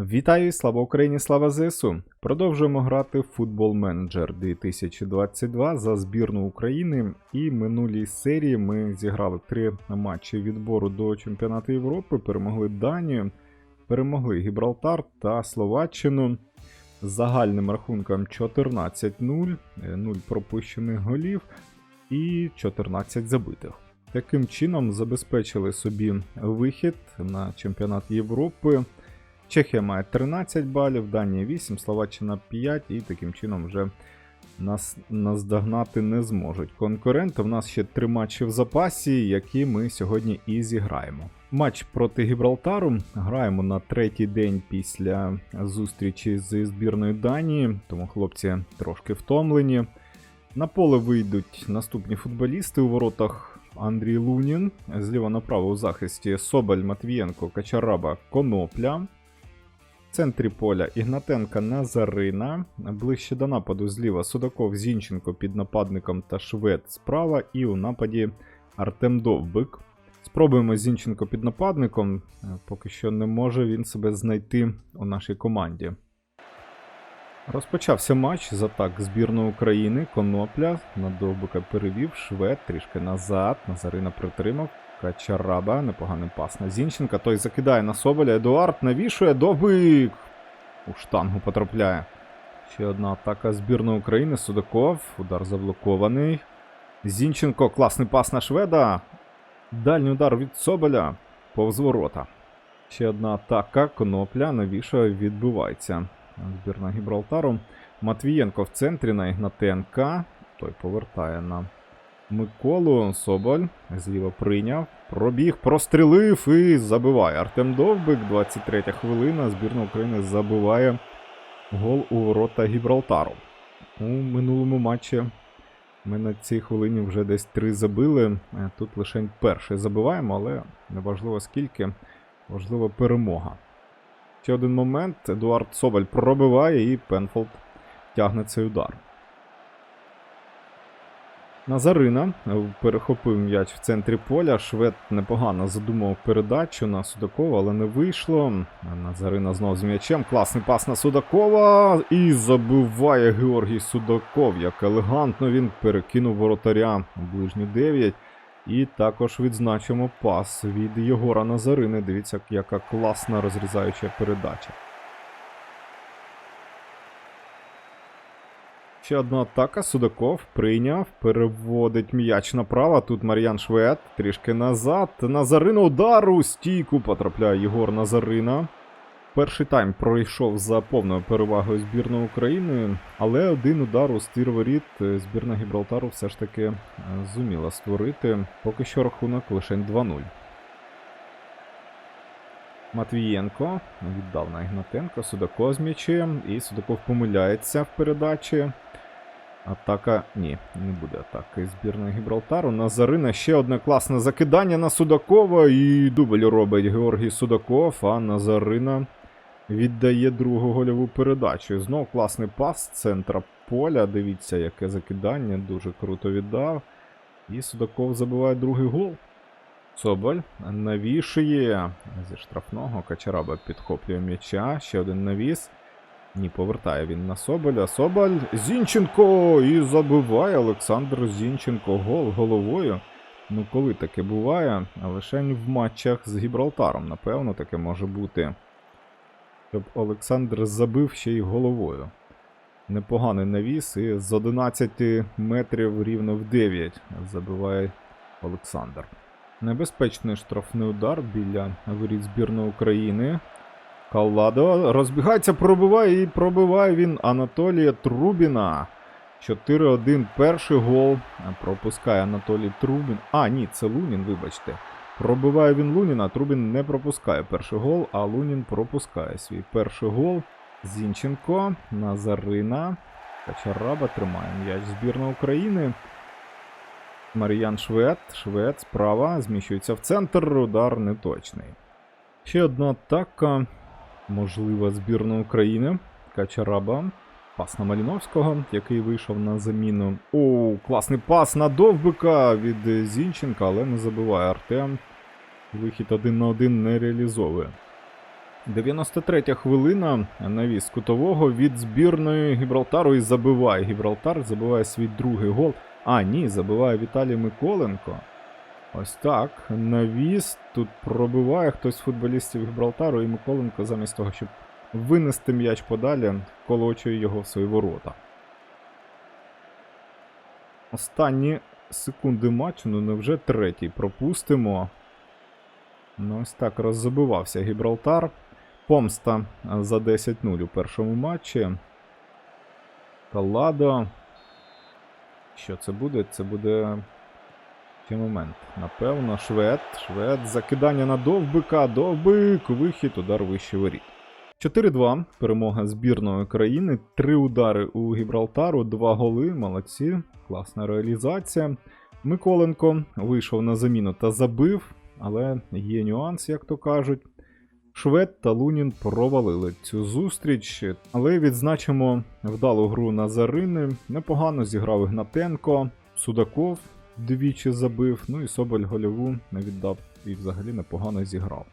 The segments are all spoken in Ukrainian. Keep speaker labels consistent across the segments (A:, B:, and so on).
A: Вітаю, слава Україні, слава ЗСУ! Продовжуємо грати в Футбол Менеджер 2022 за збірну України. І минулій серії ми зіграли три матчі відбору до чемпіонату Європи, перемогли Данію, перемогли Гібралтар та Словаччину з загальним рахунком 14-0, 0 пропущених голів і 14 забитих. Таким чином забезпечили собі вихід на чемпіонат Європи. Чехія має 13 балів, Данія 8, Словаччина 5, і таким чином вже нас наздогнати не зможуть. Конкуренти в нас ще три матчі в запасі, які ми сьогодні і зіграємо. Матч проти Гібралтару граємо на третій день після зустрічі з збірною Данії, тому хлопці трошки втомлені. На поле вийдуть наступні футболісти у воротах Андрій Лунін, зліва направо у захисті Соболь, Матвієнко, Качараба, Конопля. В центрі поля Ігнатенка Назарина. Ближче до нападу зліва Судаков Зінченко під нападником та Швед справа. І у нападі Артем Довбик. Спробуємо Зінченко під нападником. Е, Поки що не може він себе знайти у нашій команді. Розпочався матч з атак збірної України. Конопля на Довбика перевів, Швед трішки назад. Назарина притримав. Качараба, непоганий пас на Зінченка. Той закидає на Соболя. Едуард навішує Довбик. У штангу потрапляє. Ще одна атака збірної України. Судаков. Удар заблокований. Зінченко. Класний пас на Шведа. Дальній удар від Соболя. Повз ворота. Ще одна атака. Конопля навішує, відбувається. Збірна Гібралтару. Матвієнко в центрі на Ігнатенка. Той повертає на Миколу. Соболь. Зліва прийняв. Пробіг, прострілив і забиває. Артем Довбик, 23 хвилина. Збірна України забиває гол у ворота Гібралтару. У минулому матчі ми на цій хвилині вже десь три забили. Е, Тут лише перший забиваємо, але неважливо скільки. Важлива перемога. Ще один момент. Едуард Соболь пробиває і Пенфолд тягне цей удар. Назарина перехопив м'яч в центрі поля. Швед непогано задумав передачу на Судакова, але не вийшло. Назарина знову з м'ячем. Класний пас на Судакова. І забиває Георгій Судаков. Як елегантно він перекинув воротаря ближню 9. І також відзначимо пас від Єгора Назарини. Дивіться, яка класна розрізаюча передача. Ще одна атака. Судаков прийняв, переводить м'яч направо. Тут Мар'ян Швед трішки назад. Назарина удар у стійку потрапляє Єгор Назарина. Перший тайм пройшов за повною перевагою збірної України, але один удар у стір воріт е, збірна Гібралтару все ж таки е, зуміла створити. Поки що рахунок лише 2-0. Матвієнко віддав на Ігнатенка, Судаков з м'ячем, і Судаков помиляється в передачі. Атака. Ні, не буде атаки збірної Гібралтару. Назарина ще одне класне закидання на Судакова. І дубль робить Георгій Судаков, а Назарина віддає другу гольову передачу. Знов класний пас центра поля. Дивіться, яке закидання. Дуже круто віддав. І Судаков забиває другий гол. Соболь навішує зі штрафного. Качараба підхоплює м'яча. Ще один навіс. Ні, повертає він на Соболя. Соболь Зінченко! І забиває Олександр Зінченко гол головою. Ну, коли таке буває, а лише в матчах з Гібралтаром, напевно, таке може бути. Щоб Олександр забив ще й головою. Непоганий навіс і з 11 метрів рівно в 9 забиває Олександр. Небезпечний штрафний удар біля воріт збірної України. Калладо розбігається, пробиває і пробиває він Анатолія Трубіна. 4-1 перший гол. Пропускає Анатолій Трубін. А, ні, це Лунін, вибачте. Пробиває він Луніна, Трубін не пропускає перший гол, а Лунін пропускає свій перший гол. Зінченко, Назарина. Качараба тримає м'яч збірної України. Мар'ян Швед. Швед справа. Зміщується в центр. Удар неточний. Ще одна атака. Можлива збірна України. Качараба. Пас на Маліновського, який вийшов на заміну. О, класний пас на Довбика від Зінченка, але не забиває Артем. Вихід один на один не реалізовує. 93 хвилина. Навіс кутового від збірної Гібралтару і забиває. Гібралтар забиває свій другий гол. А, ні, забиває Віталій Миколенко. Ось так. Навіс. Тут пробиває хтось з футболістів Гібралтару, і Миколенко замість того, щоб винести м'яч подалі, вколочує його в свої ворота. Останні секунди матчу, ну невже третій пропустимо. Ну, ось так роззабивався Гібралтар. Помста за 10-0 у першому матчі. Каладо. Що це буде? Це буде. Ще момент. Напевно, швед. Швед. Закидання на довбика. Довбик. Вихід, удар вище воріт. 4-2. Перемога збірної країни. Три удари у Гібралтару, два голи. Молодці. Класна реалізація. Миколенко вийшов на заміну та забив, але є нюанс, як то кажуть. Швед та Лунін провалили цю зустріч, але відзначимо вдалу гру Назарини. Непогано зіграв Ігнатенко, Судаков двічі забив, ну і Соболь гольову не віддав і взагалі непогано зіграв.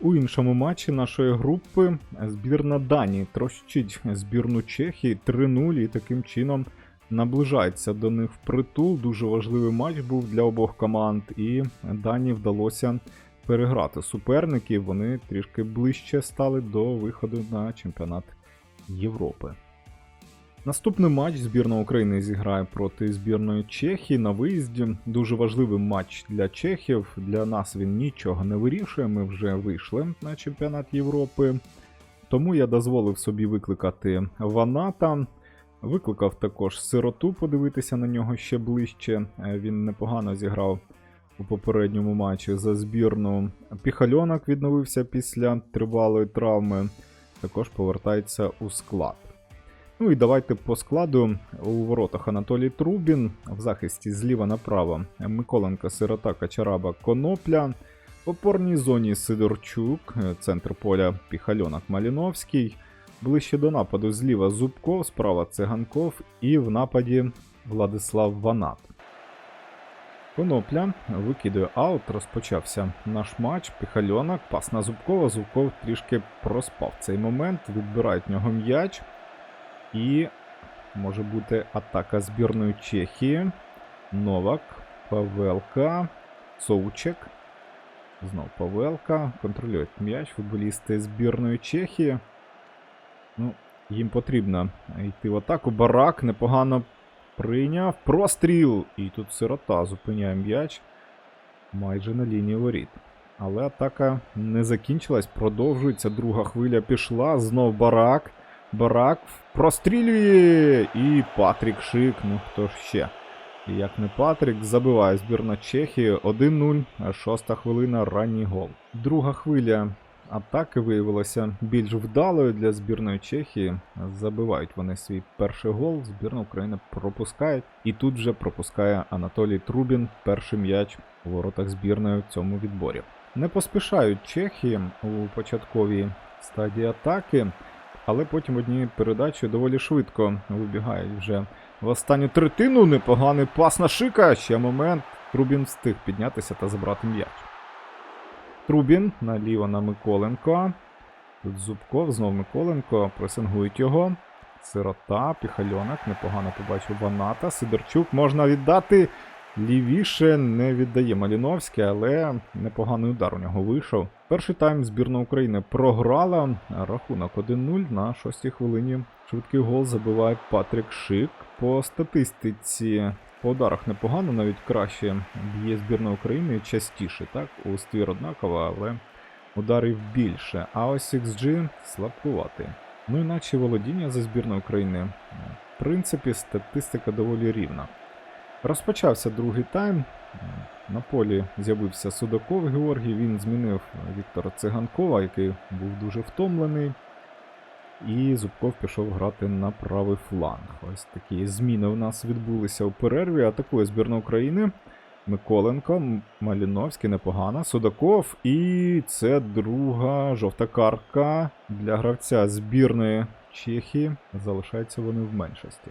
A: У іншому матчі нашої групи збірна Данії трощить збірну Чехії 3-0 і таким чином наближається до них впритул. Дуже важливий матч був для обох команд, і Данії вдалося переграти суперників. Вони трішки ближче стали до виходу на чемпіонат Європи. Наступний матч збірна України зіграє проти збірної Чехії на виїзді. Дуже важливий матч для чехів. Для нас він нічого не вирішує. Ми вже вийшли на чемпіонат Європи. Тому я дозволив собі викликати Ваната. Викликав також сироту, подивитися на нього ще ближче. Е, Він непогано зіграв у попередньому матчі за збірну. Піхальонок відновився після тривалої травми. Також повертається у склад. Ну і давайте по складу у воротах Анатолій Трубін, в захисті зліва направо Миколенко, Сирота, Качараба, Конопля. В опорній зоні Сидорчук, центр поля Піхальонок Маліновський. Ближче до нападу зліва Зубков, справа Циганков і в нападі Владислав Ванат. Конопля викидує аут, розпочався наш матч. Піхальонок, пас на Зубкова. Зубков трішки проспав цей момент, відбирають нього м'яч. І може бути атака збірної Чехії. Новак, Павелка, Соучек. Знов Павелка. Контролюють м'яч футболісти збірної Чехії. Ну, їм потрібно йти в атаку. Барак непогано прийняв. Простріл! І тут сирота зупиняє м'яч майже на лінії воріт. Але атака не закінчилась, продовжується. Друга хвиля пішла. Знов барак. Барак прострілює. І Патрік Шик. Ну хто ж ще? Як не Патрік, забиває збірна Чехії 1-0, шоста хвилина, ранній гол. Друга хвиля атаки виявилася більш вдалою для збірної Чехії. Забивають вони свій перший гол. Збірна України пропускає. І тут вже пропускає Анатолій Трубін перший м'яч у воротах збірної в цьому відборі. Не поспішають чехи у початковій стадії атаки, але потім однією передачею доволі швидко вибігають вже в останню третину. Непоганий пас на шика. Ще момент. Трубін встиг піднятися та забрати м'яч. Трубін наліво на Миколенко. Тут Зубков, знов Миколенко. Пресингують його. Сирота, Піхальонок. Непогано побачив Ваната. Сидорчук можна віддати. Лівіше не віддає Маліновський, але непоганий удар у нього вийшов. Перший тайм збірна України програла. Рахунок 1-0 на 6-й хвилині. Швидкий гол забиває Патрік Шик. По статистиці по ударах непогано, навіть краще б'є збірна України частіше, так? У ствір однаково, але ударів більше. А ось XG слабкуватий. Ну іначе володіння за збірною України. В принципі, статистика доволі рівна. Розпочався другий тайм. На полі з'явився Судаков Георгій. Він змінив Віктора Циганкова, який був дуже втомлений. І Зубков пішов грати на правий фланг. Ось такі зміни у нас відбулися у перерві. Атакує збірна України. Миколенко, Маліновський непогано. Судаков. І це друга жовта картка для гравця збірної Чехії. Залишаються вони в меншості.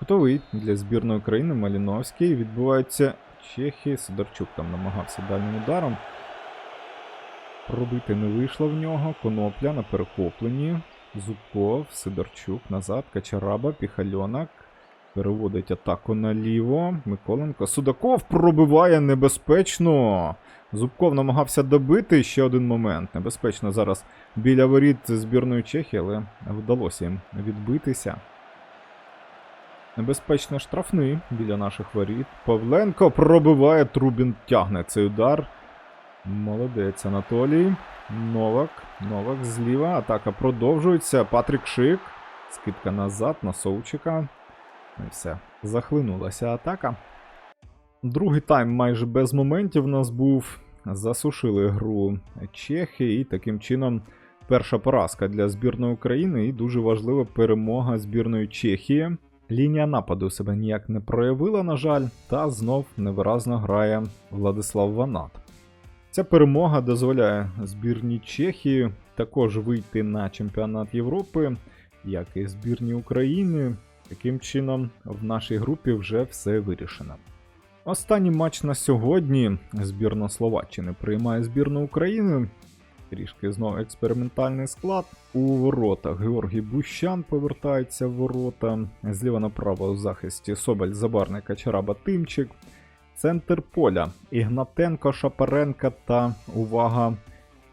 A: Готовий для збірної країни Маліновський. Відбувається Чехії. Сидорчук там намагався дальнім ударом. Пробити не вийшло в нього. Конопля на перехопленні. Зубков, Сидорчук, назад, Качараба, Піхальонок. Переводить атаку наліво. Миколенко. Судаков пробиває небезпечно. Зубков намагався добити ще один момент. Небезпечно зараз біля воріт збірної Чехії, але вдалося їм відбитися. Небезпечно штрафний біля наших воріт. Павленко пробиває, Трубін тягне цей удар. Молодець Анатолій. Новак. Новак зліва. Атака продовжується. Патрік Шик. Скидка назад на Совчика. Ну і все. Захлинулася атака. Другий тайм майже без моментів у нас був. Засушили гру Чехи, і таким чином перша поразка для збірної України і дуже важлива перемога збірної Чехії. Лінія нападу себе ніяк не проявила, на жаль, та знов невиразно грає Владислав Ванат. Ця перемога дозволяє збірній Чехії також вийти на чемпіонат Європи, як і збірні України. Таким чином, в нашій групі вже все вирішено. Останній матч на сьогодні. Збірна Словаччини приймає збірну України. Трішки знову експериментальний склад. У воротах Георгій Бущан повертається в ворота. Зліва направо у захисті Соболь Забарний Качараба Тимчик. Центр поля Ігнатенко, Шапаренка та увага.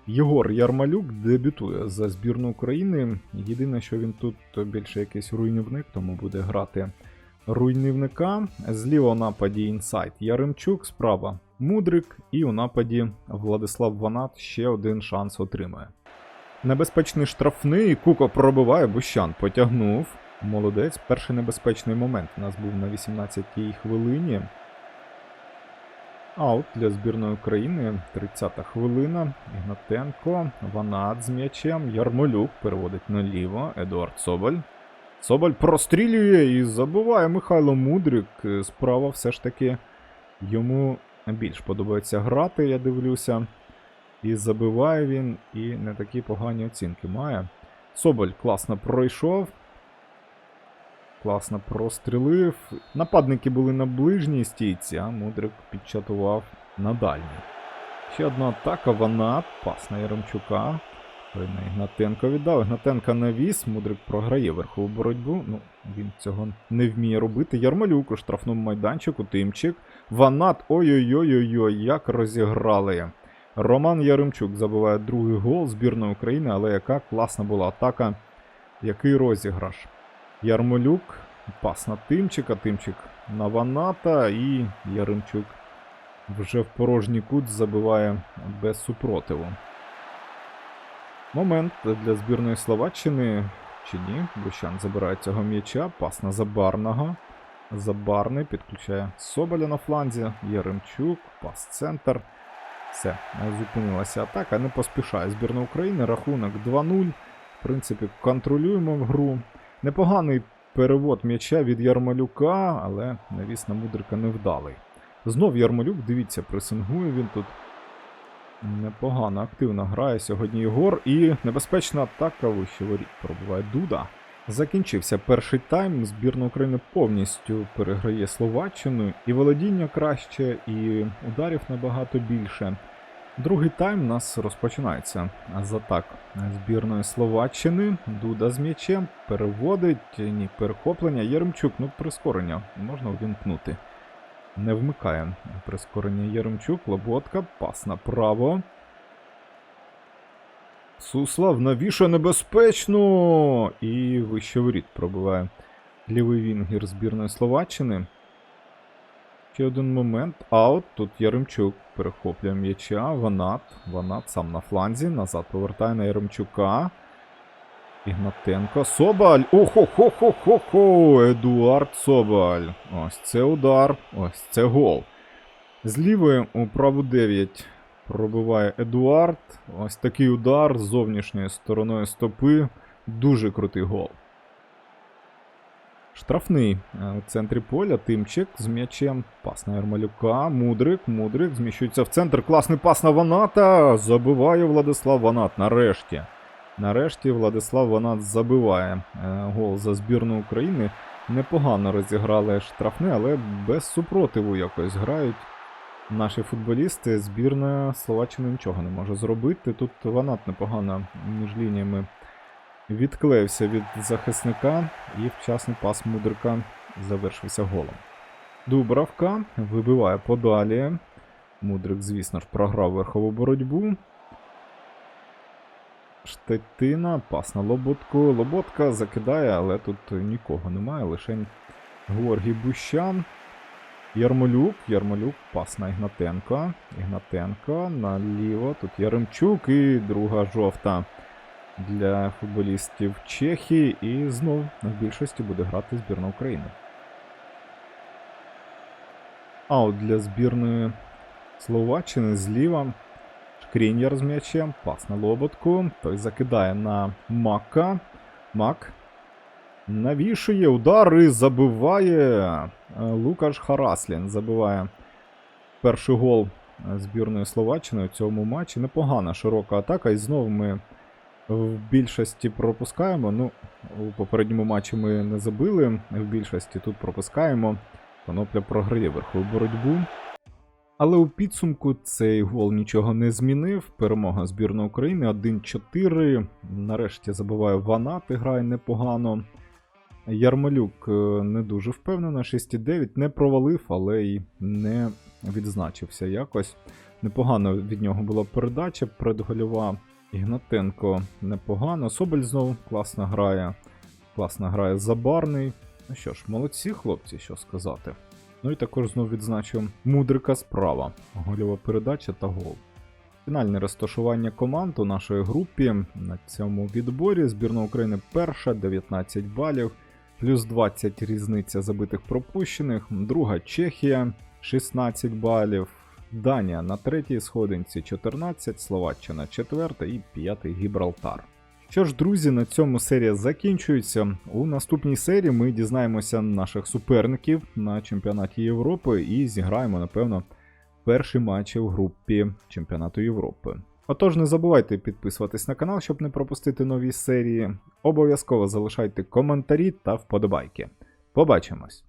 A: Єгор Ярмалюк дебютує за збірну України. Єдине, що він тут більше якийсь руйнівник, тому буде грати руйнівника. Зліва у нападі інсайт Яремчук, справа Мудрик, і у нападі Владислав Ванат ще один шанс отримає. Небезпечний штрафний. Куко пробиває, Бущан потягнув. Молодець. Перший небезпечний момент у нас був на 18-й хвилині. Аут для збірної України. 30-та хвилина. Ігнатенко. Ванат з м'ячем. Ярмолюк переводить наліво. Едуард Соболь. Соболь прострілює і забуває Михайло Мудрик. Справа все ж таки йому більш подобається грати, я дивлюся. І забиває він, і не такі погані оцінки має. Соболь класно пройшов. Класно прострілив. Нападники були на ближній стійці, а Мудрик підчатував на дальній. Ще одна атака, вона пас на Яремчука. Той на Ігнатенко віддав. Ігнатенка навіс, Мудрик програє верхову боротьбу. Ну, він цього не вміє робити. Ярмалюк у штрафному майданчику, Тимчик. Ванат. Ой-ой-ой-ой, як розіграли. Роман Яремчук забиває другий гол збірної України, але яка класна була атака. Який розіграш. Ярмолюк, пас на Тимчика, Тимчик на Ваната і Яремчук вже в порожній кут забиває без супротиву. Момент для збірної Словаччини. Чи ні? Бущан забирає цього м'яча. Пас на Забарного. Забарний підключає Соболя на фланзі. Яремчук, пас центр. Все, зупинилася атака. Не поспішає збірна України. Рахунок 2-0. В принципі, контролюємо гру. Непоганий перевод м'яча від Ярмолюка, але навіс на Мудрика невдалий. Знов Ярмолюк, дивіться, пресингує він тут. Непогано, активно грає сьогодні Єгор. І небезпечна атака вище воріт пробуває Дуда. Закінчився перший тайм. Збірна України повністю переграє Словаччину. І володіння краще, і ударів набагато більше. Другий тайм у нас розпочинається з атак збірної Словаччини. Дуда з м'ячем переводить, ні, перехоплення. Єремчук, ну прискорення можна увімкнути. Не вмикає прискорення Єремчук, Лоботка, пас направо. Суслав навішує небезпечно! І вище воріт пробиває лівий вінгер збірної Словаччини. Ще один момент. Аут. Тут Яремчук перехоплює м'яча. Ванат. Ванат сам на фланзі. Назад повертає на Яремчука. Ігнатенко. Собаль! Охо-хо-хо-хо-хо! Едуард Собаль. Ось це удар. Ось це гол. З лівої у праву 9 пробиває Едуард. Ось такий удар з зовнішньої стороною стопи. Дуже крутий гол. Штрафний е, у центрі поля. Тимчик з м'ячем. Пас на Ярмалюка. Мудрик. Мудрик зміщується в центр. Класний пас на Ваната. Забиває Владислав Ванат. Нарешті. Нарешті Владислав Ванат забиває е, гол за збірну України. Непогано розіграли штрафне, але без супротиву якось грають. наші футболісти, збірна Словаччини нічого не може зробити. Тут Ванат непогано між лініями відклеївся від захисника, і вчасний пас Мудрика завершився голом. Дубравка вибиває подалі. Мудрик, звісно ж, програв верхову боротьбу. Штетина, пас на Лоботку. Лоботка закидає, але тут нікого немає, лише Георгій Бущан. Ярмолюк, Ярмолюк, пас на Ігнатенка. Ігнатенко наліво. Тут Яремчук і друга жовта для футболістів Чехії. І знов в більшості буде грати збірна України. А от для збірної Словаччини зліва. Шкріньяр з м'ячем, пас на Лоботку. Той закидає на Мака. Мак навішує удар і забиває. е, Лукаш Хараслін забиває перший гол е, збірної Словаччини у цьому матчі. Непогана широка атака. І знову ми в більшості пропускаємо. Ну, у попередньому матчі ми не забили. В більшості тут пропускаємо. Конопля програє верхову боротьбу. Але у підсумку цей гол нічого не змінив. Перемога збірної України 1-4. Нарешті забиває Ванат, грає непогано. Ярмолюк е, не дуже впевнено, 6-9 не провалив, але й не відзначився якось. Непогано від нього була передача, предгольова. Ігнатенко непогано. Соболь знов класно грає. Класно грає Забарний. Ну що ж, молодці хлопці, що сказати. Ну і також знов відзначу Мудрика справа. Гольова передача та гол. Фінальне розташування команд у нашій групі на цьому відборі. Збірна України перша, 19 балів, плюс 20 різниця забитих пропущених. Друга Чехія, 16 балів. Данія на третій сходинці 14, Словаччина четверта і п'ятий Гібралтар. Що ж, друзі, на цьому серія закінчується. У наступній серії ми дізнаємося наших суперників на чемпіонаті Європи і зіграємо, напевно, перші матчі в групі чемпіонату Європи. Отож, не забувайте підписуватись на канал, щоб не пропустити нові серії. Обов'язково залишайте коментарі та вподобайки. Побачимось!